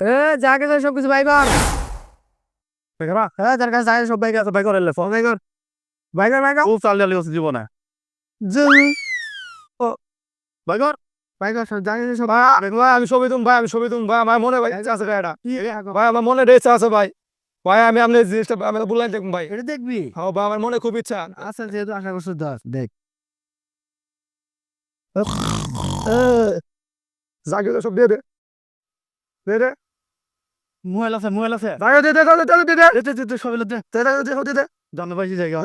এ যা গেছে সব কিছু বাই কর। হ্যাঁ যার কাছে যায় সব বাই আছে বাই করে ফোন বাই কর। বাই কর বাই কর। ও চাল ডালি জীবনে। বাই কর। বাই সব যা সব ভাই আমি ছবি তুম ভাই আমি ছবি তুম ভাই আমার মনে ভাই আছে ভাই ভাই আমার মনে রে আছে ভাই। ভাই আমি আপনি জিনিসটা আমি বললাম দেখুন ভাই। এটা দেখবি? হ্যাঁ ভাই আমার মনে খুব ইচ্ছা। আচ্ছা যেহেতু আশা করছ দশ দেখ। জাগে সব দিয়ে দে দে। মোবাইল আছে মোবাইল আছে জাগে দে দে দে দে দে। দে দে দে দে। সবাই দে দে দে। দে জানো জায়গা।